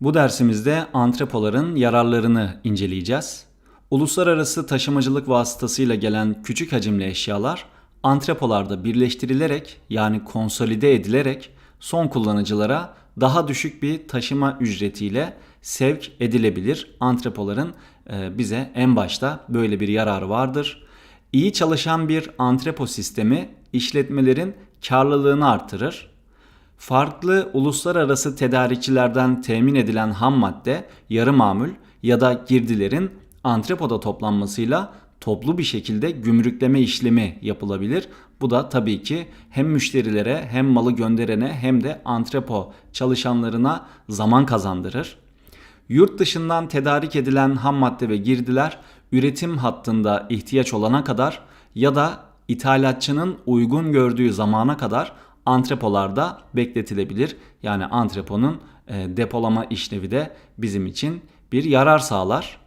Bu dersimizde antrepoların yararlarını inceleyeceğiz. Uluslararası taşımacılık vasıtasıyla gelen küçük hacimli eşyalar antrepolarda birleştirilerek yani konsolide edilerek son kullanıcılara daha düşük bir taşıma ücretiyle sevk edilebilir. Antrepoların e, bize en başta böyle bir yararı vardır. İyi çalışan bir antrepo sistemi işletmelerin karlılığını artırır. Farklı uluslararası tedarikçilerden temin edilen ham madde, yarı mamul ya da girdilerin antrepoda toplanmasıyla toplu bir şekilde gümrükleme işlemi yapılabilir. Bu da tabii ki hem müşterilere hem malı gönderene hem de antrepo çalışanlarına zaman kazandırır. Yurt dışından tedarik edilen ham madde ve girdiler üretim hattında ihtiyaç olana kadar ya da ithalatçının uygun gördüğü zamana kadar antrepolarda bekletilebilir. Yani antreponun e, depolama işlevi de bizim için bir yarar sağlar.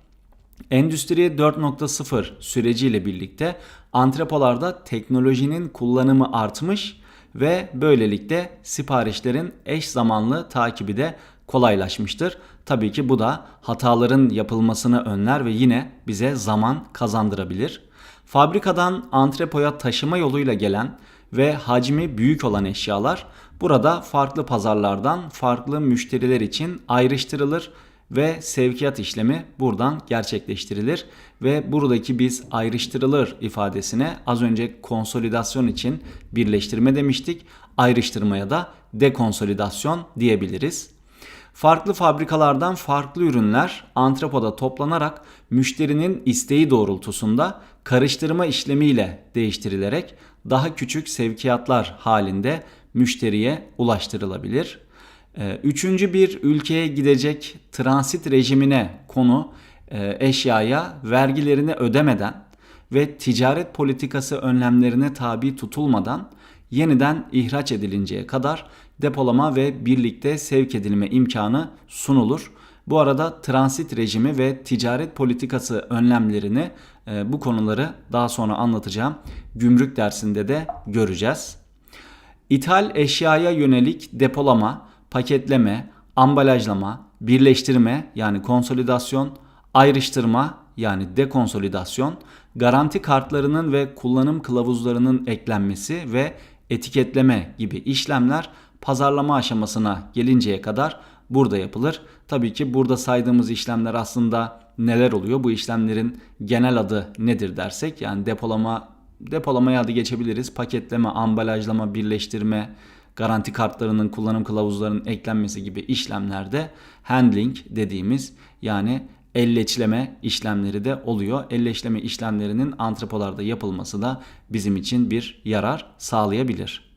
Endüstri 4.0 süreciyle birlikte antrepolarda teknolojinin kullanımı artmış ve böylelikle siparişlerin eş zamanlı takibi de kolaylaşmıştır. Tabii ki bu da hataların yapılmasını önler ve yine bize zaman kazandırabilir. Fabrikadan antrepoya taşıma yoluyla gelen ve hacmi büyük olan eşyalar burada farklı pazarlardan farklı müşteriler için ayrıştırılır ve sevkiyat işlemi buradan gerçekleştirilir ve buradaki biz ayrıştırılır ifadesine az önce konsolidasyon için birleştirme demiştik. Ayrıştırmaya da dekonsolidasyon diyebiliriz. Farklı fabrikalardan farklı ürünler antrepoda toplanarak müşterinin isteği doğrultusunda karıştırma işlemiyle değiştirilerek daha küçük sevkiyatlar halinde müşteriye ulaştırılabilir. Ee, Üçüncü bir ülkeye gidecek transit rejimine konu e, eşyaya vergilerini ödemeden ve ticaret politikası önlemlerine tabi tutulmadan yeniden ihraç edilinceye kadar depolama ve birlikte sevk edilme imkanı sunulur. Bu arada transit rejimi ve ticaret politikası önlemlerini e, bu konuları daha sonra anlatacağım. Gümrük dersinde de göreceğiz. İthal eşyaya yönelik depolama, paketleme, ambalajlama, birleştirme yani konsolidasyon, ayrıştırma yani dekonsolidasyon, garanti kartlarının ve kullanım kılavuzlarının eklenmesi ve etiketleme gibi işlemler pazarlama aşamasına gelinceye kadar burada yapılır. Tabii ki burada saydığımız işlemler aslında neler oluyor? Bu işlemlerin genel adı nedir dersek yani depolama depolamaya adı geçebiliriz. Paketleme, ambalajlama, birleştirme, garanti kartlarının kullanım kılavuzlarının eklenmesi gibi işlemlerde handling dediğimiz yani elleçleme işlemleri de oluyor. Elleçleme işlemlerinin antrepolarda yapılması da bizim için bir yarar sağlayabilir.